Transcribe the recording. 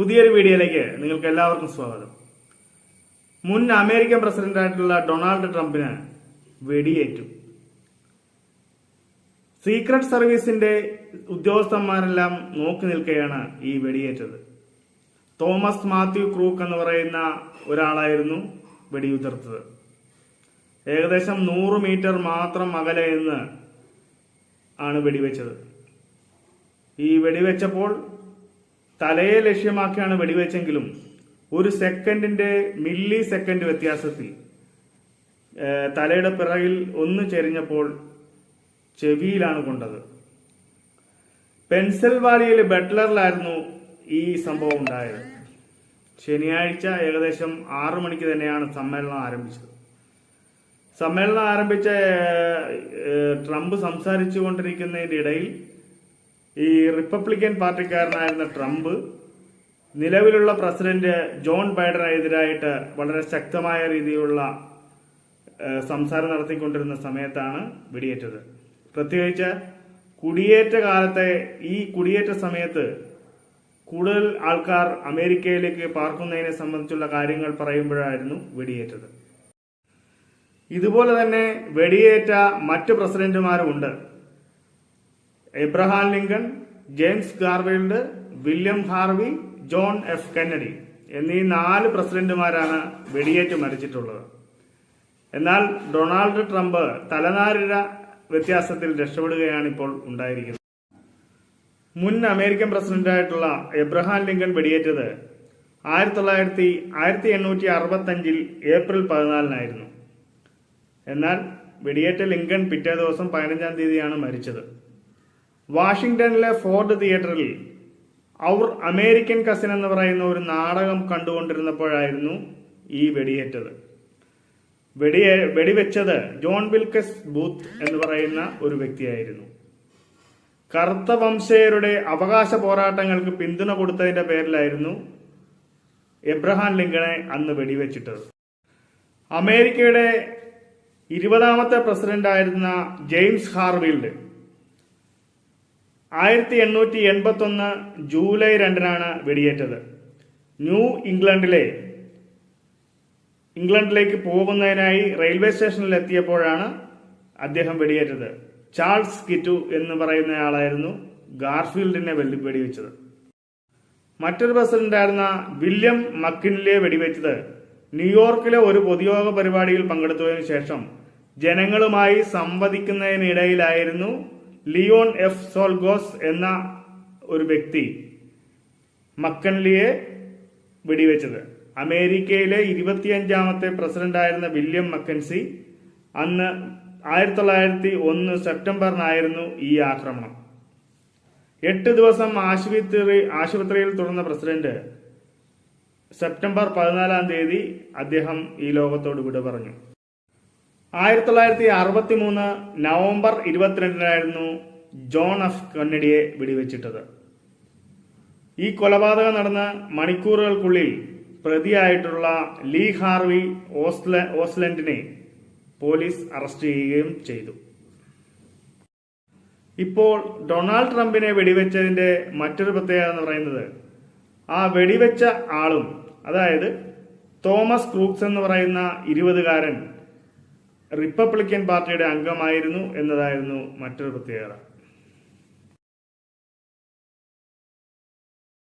പുതിയൊരു വീഡിയോയിലേക്ക് നിങ്ങൾക്ക് എല്ലാവർക്കും സ്വാഗതം. മുൻ അമേരിക്കൻ പ്രസിഡന്റായിട്ടുള്ള ഡൊണാൾഡ് ട്രംപിന് വെടിയേറ്റു. സീക്രട്ട് സർവീസിന്റെ ഉദ്യോഗസ്ഥന്മാരെല്ലാം നോക്കി നിൽക്കുകയാണ് ഈ വെടിയേറ്റത്. തോമസ് മാത്യു ക്രൂക്ക് എന്ന് പറയുന്ന ഒരാളായിരുന്നു വെടിയുതിർത്തത്. ഏകദേശം നൂറ് മീറ്റർ മാത്രം അകലെ നിന്ന് ആണ് വെടിവെച്ചത്. ഈ വെടിവെച്ചപ്പോൾ തലയെ ലക്ഷ്യമാക്കിയാണ് വെടിവെച്ചെങ്കിലും ഒരു സെക്കൻഡിന്റെ മില്ലി സെക്കൻഡ് വ്യത്യാസത്തിൽ തലയുടെ പിറകിൽ ഒന്ന് ചെരിഞ്ഞപ്പോൾ ചെവിയിലാണ് കൊണ്ടത്. പെൻസിൽവാനിയയിലെ ബട്ട്ലറിലായിരുന്നു ഈ സംഭവം ഉണ്ടായത്. ശനിയാഴ്ച ഏകദേശം ആറു മണിക്ക് തന്നെയാണ് സമ്മേളനം ആരംഭിച്ചത്. സമ്മേളനം ആരംഭിച്ച ട്രംപ് സംസാരിച്ചു കൊണ്ടിരിക്കുന്നതിന്റെ ഇടയിൽ ഈ റിപ്പബ്ലിക്കൻ പാർട്ടിക്കാരനായിരുന്ന ട്രംപ് നിലവിലുള്ള പ്രസിഡന്റ് ജോൺ ബൈഡനെതിരായിട്ട് വളരെ ശക്തമായ രീതിയിലുള്ള സംസാരം നടത്തിക്കൊണ്ടിരുന്ന സമയത്താണ് വെടിയേറ്റത്. പ്രത്യേകിച്ച് കുടിയേറ്റ കാലത്തെ ഈ കുടിയേറ്റ സമയത്ത് കൂടുതൽ ആൾക്കാർ അമേരിക്കയിലേക്ക് പാർക്കുന്നതിനെ സംബന്ധിച്ചുള്ള കാര്യങ്ങൾ പറയുമ്പോഴായിരുന്നു വെടിയേറ്റത്. ഇതുപോലെ തന്നെ വെടിയേറ്റ മറ്റ് പ്രസിഡന്റുമാരുമുണ്ട്. Abraham Lincoln James Garfield William Harvey John F Kennedy എന്നീ നാല് പ്രസിഡന്റുമാരാണ് വെടിയേറ്റ് മരിച്ചിട്ടുള്ളത്. എന്നാൽ ഡൊണാൾഡ് ട്രംപ് തലനാരിഴ വ്യത്യാസത്തിൽ രക്ഷപ്പെടുകയാണ് ഇപ്പോൾ ഉണ്ടായിരിക്കുന്നത്. മുൻ അമേരിക്കൻ പ്രസിഡന്റായിട്ടുള്ള എബ്രഹാം ലിങ്കൺ വെടിയേറ്റത് ആയിരത്തി തൊള്ളായിരത്തി ആയിരത്തി എണ്ണൂറ്റി അറുപത്തഞ്ചിൽ ഏപ്രിൽ പതിനാലിനായിരുന്നു. എന്നാൽ വെടിയേറ്റ ലിങ്കൺ പിറ്റേ ദിവസം പതിനഞ്ചാം തീയതിയാണ് മരിച്ചത്. വാഷിംഗ്ടണിലെ ഫോർഡ് തിയേറ്ററിൽ അവർ അമേരിക്കൻ കസിൻ എന്ന് പറയുന്ന ഒരു നാടകം കണ്ടുകൊണ്ടിരുന്നപ്പോഴായിരുന്നു ഈ വെടിയേറ്റത്. വെടി വെടിവെച്ചത് ജോൺ വിൽക്കസ് ബൂത്ത് എന്ന് പറയുന്ന ഒരു വ്യക്തിയായിരുന്നു. കറുത്ത വംശീയരുടെ അവകാശ പോരാട്ടങ്ങൾക്ക് പിന്തുണ കൊടുത്തതിന്റെ പേരിലായിരുന്നു എബ്രഹാം ലിങ്കണെ അന്ന് വെടിവെച്ചിട്ടത്. അമേരിക്കയുടെ ഇരുപതാമത്തെ പ്രസിഡന്റ് ആയിരുന്ന ജെയിംസ് ഹാർവീൽഡ് ആയിരത്തി എണ്ണൂറ്റി എൺപത്തി ഒന്ന് ജൂലൈ രണ്ടിനാണ് വെടിയേറ്റത്. ന്യൂ ഇംഗ്ലണ്ടിലെ ഇംഗ്ലണ്ടിലേക്ക് പോകുന്നതിനായി റെയിൽവേ സ്റ്റേഷനിൽ എത്തിയപ്പോഴാണ് അദ്ദേഹം വെടിയേറ്റത്. ചാൾസ് കിറ്റു എന്ന് പറയുന്നയാളായിരുന്നു ഗാർഫീൽഡിനെ വെല്ലു വെടിവെച്ചത്. മറ്റൊരു ബസ്സിലുണ്ടായിരുന്ന വില്യം മക്കിനിലെ വെടിവെച്ചത് ന്യൂയോർക്കിലെ ഒരു പൊതുയോഗ പരിപാടിയിൽ പങ്കെടുത്തതിനു ശേഷം ജനങ്ങളുമായി സംവദിക്കുന്നതിനിടയിലായിരുന്നു ലിയോൺ എഫ്. സോൾഗോസ് എന്ന ഒരു വ്യക്തി മക്കൻലിയെ വെടിവെച്ചത്. അമേരിക്കയിലെ ഇരുപത്തിയഞ്ചാമത്തെ പ്രസിഡന്റായിരുന്ന വില്യം മക്കൻസി അന്ന് ആയിരത്തി തൊള്ളായിരത്തി ഒന്ന് സെപ്റ്റംബറിനായിരുന്നു ഈ ആക്രമണം. എട്ട് ദിവസം ആശുപത്രി ആശുപത്രിയിൽ തുടർന്ന പ്രസിഡന്റ് സെപ്റ്റംബർ പതിനാലാം തീയതി അദ്ദേഹം ഈ ലോകത്തോട് വിട പറഞ്ഞു. ആയിരത്തി തൊള്ളായിരത്തി അറുപത്തി മൂന്ന് നവംബർ ഇരുപത്തിരണ്ടിനായിരുന്നു ജോൺ എഫ് കന്നഡിയെ വെടിവെച്ചിട്ടത്. ഈ കൊലപാതകം നടന്ന മണിക്കൂറുകൾക്കുള്ളിൽ പ്രതിയായിട്ടുള്ള ലീ ഹാർവി ഓസ്ല ഓസ്ലൻഡിനെ പോലീസ് അറസ്റ്റ് ചെയ്യുകയും ചെയ്തു. ഇപ്പോൾ ഡൊണാൾഡ് ട്രംപിനെ വെടിവെച്ചതിന്റെ മറ്റൊരു പ്രത്യേകത എന്ന് പറയുന്നത് ആ വെടിവെച്ച ആളും അതായത് തോമസ് ക്രൂക്സ് എന്ന് പറയുന്ന ഇരുപതുകാരൻ റിപ്പബ്ലിക്കൻ പാർട്ടിയുടെ അംഗമായിരുന്നു എന്നതായിരുന്നു മറ്റൊരു പ്രത്യേകത.